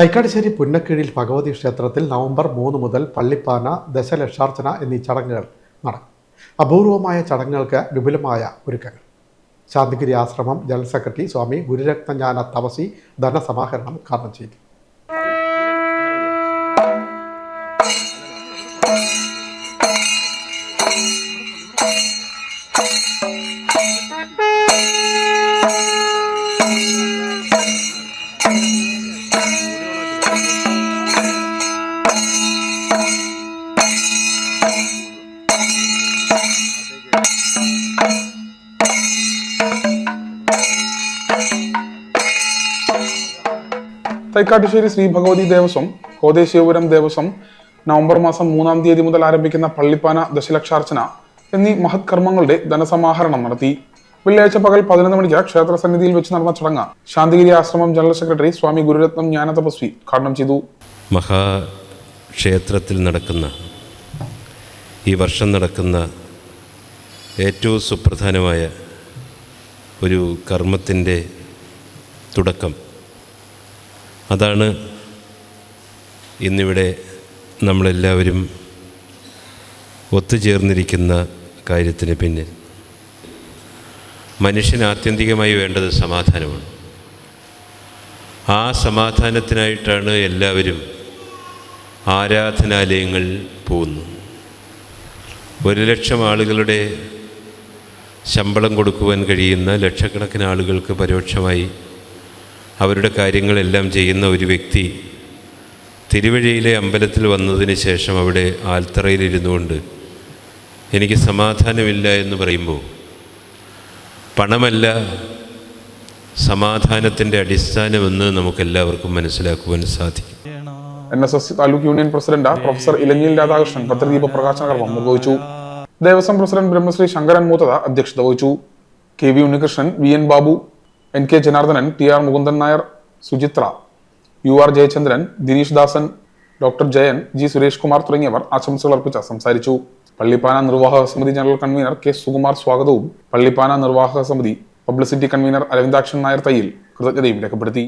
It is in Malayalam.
തൈക്കാടിശ്ശേരി പുന്നക്കീഴിൽ ഭഗവതി ക്ഷേത്രത്തിൽ നവംബർ മൂന്ന് മുതൽ പള്ളിപ്പാന ദശലക്ഷാർച്ചന എന്നീ ചടങ്ങുകൾ നടക്കും. അപൂർവമായ ചടങ്ങുകൾക്ക് വിപുലമായ ഒരുക്കങ്ങൾ. ശാന്തിഗിരി ആശ്രമം ജനറൽ സെക്രട്ടറി സ്വാമി ഗുരുരത്നജ്ഞാന തപസി ധനസമാഹരണം ഉദ്ഘാടനം ചെയ്തു. തൈക്കാട്ടുശ്ശേരി ശ്രീ ഭഗവതി ദേവസ്വം കോതേശ്വരം ദേവസ്വം നവംബർ മാസം മൂന്നാം തീയതി മുതൽ ആരംഭിക്കുന്ന പള്ളിപ്പാന ദശലക്ഷാർച്ചന എന്നീ മഹത് കർമ്മങ്ങളുടെ ധനസമാഹരണം നടത്തി. വെള്ളിയാഴ്ച പകൽ പതിനൊന്ന് മണിക്ക് ക്ഷേത്ര സന്നിധിയിൽ വെച്ച് നടന്ന ചടങ്ങ് ശാന്തിഗിരി ആശ്രമം ജനറൽ സെക്രട്ടറി സ്വാമി ഗുരുരത്നം ജ്ഞാന തപസ്വി ഉദ്ഘാടനം ചെയ്തു. മഹാക്ഷേത്രത്തിൽ നടക്കുന്ന ഈ വർഷം നടക്കുന്ന ഏറ്റവും സുപ്രധാനമായ ഒരു കർമ്മത്തിന്റെ തുടക്കം അതാണ് ഇന്നിവിടെ നമ്മളെല്ലാവരും ഒത്തുചേർന്നിരിക്കുന്ന കാര്യത്തിന് പിന്നിൽ. മനുഷ്യന് ആത്യന്തികമായി വേണ്ടത് സമാധാനമാണ്. ആ സമാധാനത്തിനായിട്ടാണ് എല്ലാവരും ആരാധനാലയങ്ങൾ പോകുന്നു ഒരു ലക്ഷം ആളുകളുടെ ശമ്പളം കൊടുക്കുവാൻ കഴിയുന്ന ലക്ഷക്കണക്കിന് ആളുകൾക്ക് പരോക്ഷമായി അവരുടെ കാര്യങ്ങളെല്ലാം ചെയ്യുന്ന ഒരു വ്യക്തി തിരുവഴിയിലെ അമ്പലത്തിൽ വന്നതിന് ശേഷം അവിടെ ആൽത്തറയിലിരുന്നു കൊണ്ട് എനിക്ക് സമാധാനമില്ല എന്ന് പറയുമ്പോൾ പണമല്ല സമാധാനത്തിന്റെ അടിസ്ഥാനമെന്ന് നമുക്കെല്ലാവർക്കും മനസ്സിലാക്കുവാൻ സാധിക്കും. N S S taluk union president professor Elanjil Radhakrishnan പത്രദീപ പ്രകാശന കർമ്മം നിർവഹിച്ചു. ദേവസ്വം പ്രസിഡന്റ് ബ്രഹ്മശ്രീ ശങ്കരൻ മൂത്തത അധ്യക്ഷത വഹിച്ചു. K V Unnikrishnan V N Babu N K Janardhanan T R Mukundan Nair Suchithra U R Jayachandran Dineesh Dasan doctor Jayan G Suresh Kumar തുടങ്ങിയവർ ആശംസകൾ അർപ്പിച്ച് സംസാരിച്ചു. പള്ളിപ്പാന നിർവാഹക സമിതി ജനറൽ കൺവീനർ കെ സുകുമാർ സ്വാഗതവും പള്ളിപ്പാന നിർവാഹക സമിതി പബ്ലിസിറ്റി കൺവീനർ അരവിന്ദാക്ഷൻ നായർ തയ്യിൽ കൃതജ്ഞതയും രേഖപ്പെടുത്തി.